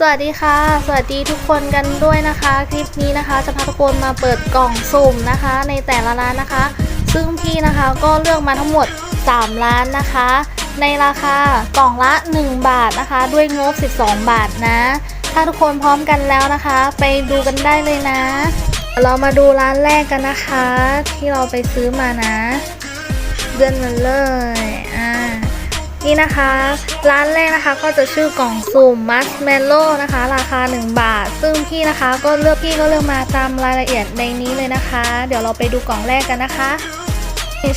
สวัสดีค่ะ สวัสดีทุกคนกันด้วยนะคะ คลิปนี้นะคะ จะพาทุกคนมาเปิดกล่องสุ่มนะคะ ในแต่ละร้านนะคะ ซึ่งพี่นะคะก็เลือกมาทั้งหมด 3 ร้านนะคะ ในราคากล่องละ 1 บาทนะคะ ด้วยงบ 12 บาทนะ ถ้าทุกคนพร้อมกันแล้วนะคะ ไปดูกันได้เลยนะ เรามาดูร้านแรกกันนะคะ ที่เราไปซื้อมานะเดือนมันเลยอ่า นี่นะคะ ร้านแรกนะคะก็จะชื่อกล่องสุ่มมัสเมลโลนะคะ ราคา 1 บาท ซึ่งพี่นะคะก็เลือกพี่ก็เลือกมาตามรายละเอียดในนี้เลยนะคะ เดี๋ยวเราไปดูกล่องแรกกันนะคะ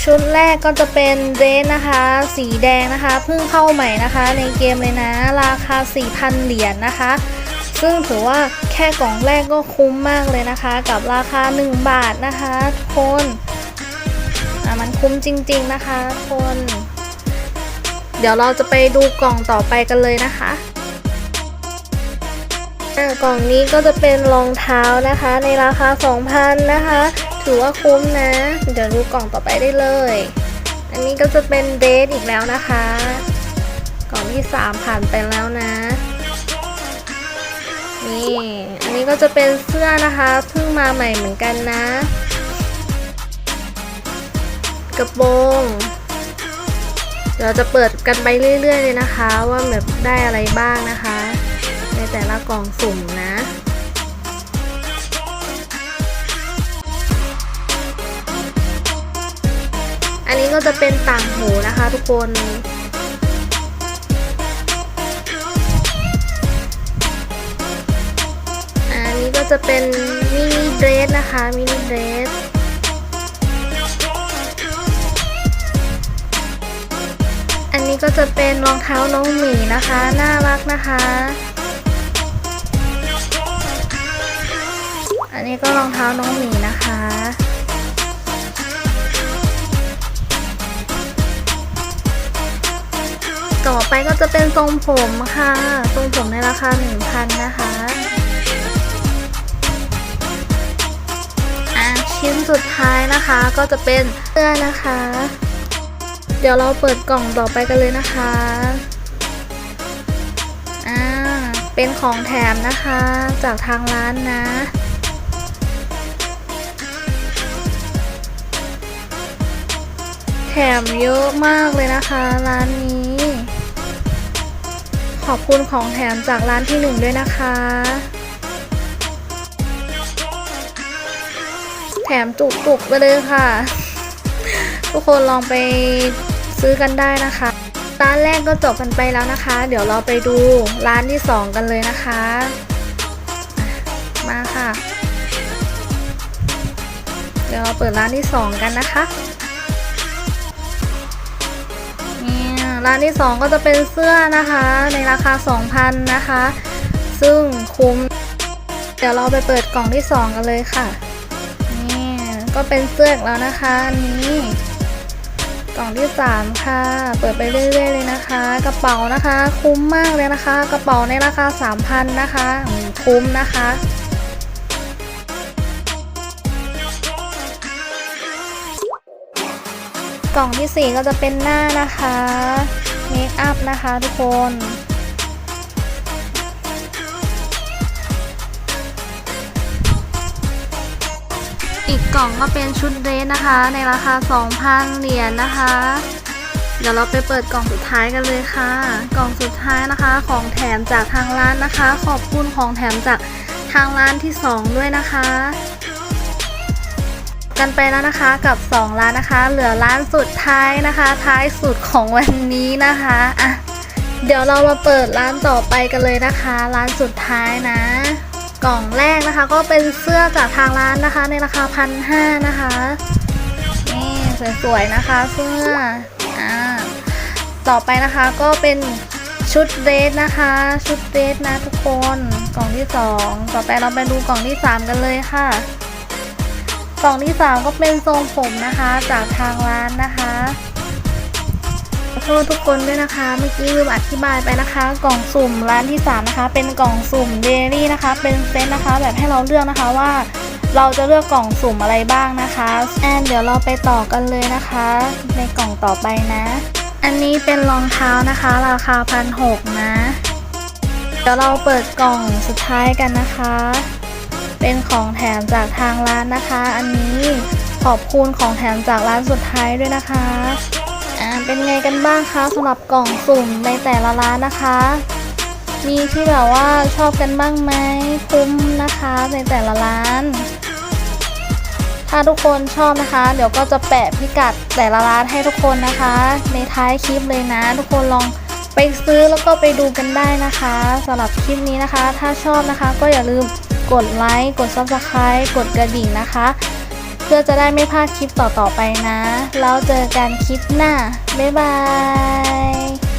ชุดแรกก็จะเป็นเดรสนะคะ สีแดงนะคะเพิ่งเข้าใหม่นะคะ ในเกมเลยนะ ราคา 4,000 เหรียญนะคะ ซึ่งถือว่าแค่กล่องแรกก็คุ้มมากเลยนะคะ กับราคา 1 บาทนะคะทุกคนมันคุ้มจริง ๆนะคะทุกคน เดี๋ยวเราจะไปดูกล่องต่อไปกันเลยนะคะกล่องนี้ก็จะเป็นรองเท้านะคะ ในราคา 2,000 นะคะ ถือว่าคุ้มนะ เดี๋ยวดูกล่องต่อไปได้เลย อันนี้ก็จะเป็นเดทอีกแล้วนะคะ กล่องที่ 3 ผ่านไปแล้วนะนี่อันนี้ก็จะเป็นเสื้อนะคะเพิ่งมาใหม่เหมือนกันนะ กระโปรง เราจะเปิดกันไปเรื่อย ๆ เลยนะคะ ว่าแบบได้อะไรบ้างนะคะ ในแต่ละกล่องสุ่มนะอันนี้ก็จะเป็นต่างหูนะคะทุกคน อันนี้ก็จะเป็นมินิเดรสนะคะมินิเดรส ก็จะเป็นรองเท้าน้องหมีนะคะ น่ารักนะคะ อันนี้ก็รองเท้าน้องหมีนะคะต่อไปก็จะเป็นทรงผมค่ะ ทรงผมในราคา 1,000 นะคะอะชิ้นสุดท้ายนะคะก็จะเป็นเสื้อนะคะ เดี๋ยวเราเปิดกล่องต่อไปกันเลยนะคะ อ่า เป็นของแถมนะคะ จากทางร้านนะ แถมเยอะมากเลยนะคะร้านนี้ ขอบคุณของแถมจากร้านที่หนึ่งด้วยนะคะ แถมจุกๆไปเลยค่ะทุกคนลองไป ซื้อกันได้นะคะ ร้านแรกก็จบกันไปแล้วนะคะ เดี๋ยวเราไปดูร้านที่สองกันเลยนะคะ มาค่ะ เดี๋ยวเราเปิดร้านที่สองกันนะคะนี่ร้านที่สองก็จะเป็นเสื้อนะคะ ในราคา 2,000 นะคะ ซึ่งคุ้ม เดี๋ยวเราไปเปิดกล่องที่สองกันเลยค่ะ นี่ก็เป็นเสื้อแล้วนะคะอันนี้ ล่องที่ 3 ค่ะ เปิดไปเรื่อยๆเลยนะคะ กระเป๋านะคะ คุ้มมากเลยนะคะ กระเป๋าในราคา 3,000 นะคะคุ้มนะคะกล่องที่ 4 ก็จะเป็นหน้านะคะเมคอัพนะคะทุกคน อีกกล่องก็เป็นชุดเดรสนะคะ ในราคา 2,000 เหรียญนะคะ เดี๋ยวเราไปเปิดกล่องสุดท้ายกันเลยค่ะ กล่องสุดท้ายนะคะ ของแถมจากทางร้านนะคะ ขอบคุณของแถมจากทางร้านที่ 2 ด้วยนะคะ กันไปแล้วนะคะกับ 2 ร้านนะคะ เหลือร้านสุดท้ายนะคะ ท้ายสุดของวันนี้นะคะอะเดี๋ยวเรามาเปิดร้านต่อไปกันเลยนะคะ ร้านสุดท้ายนะ กล่องแรกนะคะก็เป็นเสื้อจากทางร้านนะคะ ในราคาพันห้านะคะนี่สวยๆนะคะเสื้ออ่าต่อไปนะคะก็เป็นชุดเดรสนะคะ ชุดเดรสนะทุกคนกล่องที่สองต่อไปเราไปดูกล่องที่สามกันเลยค่ะ กล่องที่สามก็เป็นทรงผมนะคะจากทางร้านนะคะ โทษทุกคนด้วยนะคะ เมื่อกี้ลืมอธิบายไปนะคะ กล่องสุ่มร้านที่3นะคะ เป็นกล่องสุ่มเดลี่นะคะ เป็นเซตนะคะ แบบให้เราเลือกนะคะว่าเราจะเลือกกล่องสุ่มอะไรบ้างนะคะแอนเดี๋ยวเราไปต่อกันเลยนะคะ ในกล่องต่อไปนะ อันนี้เป็นรองเท้านะคะ ราคาพันหกนะ เดี๋ยวเราเปิดกล่องสุดท้ายกันนะคะ เป็นของแถมจากทางร้านนะคะ อันนี้ขอบคุณของแถมจากร้านสุดท้ายด้วยนะคะ เป็นไงกันบ้างคะสำหรับกล่องสุ่มในแต่ละร้านนะคะ มีที่แบบว่าชอบกันบ้างไหมคุ้มนะคะในแต่ละร้าน ถ้าทุกคนชอบนะคะ เดี๋ยวก็จะแปะพิกัดแต่ละร้านให้ทุกคนนะคะ ในท้ายคลิปเลยนะ ทุกคนลองไปซื้อแล้วก็ไปดูกันได้นะคะสำหรับคลิปนี้นะคะ ถ้าชอบนะคะก็อย่าลืมกดไลค์กด Subscribe กดกระดิ่งนะคะ พื่อจะได้ไม่พลาดคลิปต่อๆไปนะ แล้วเจอกันคลิปหน้า บ๊ายบาย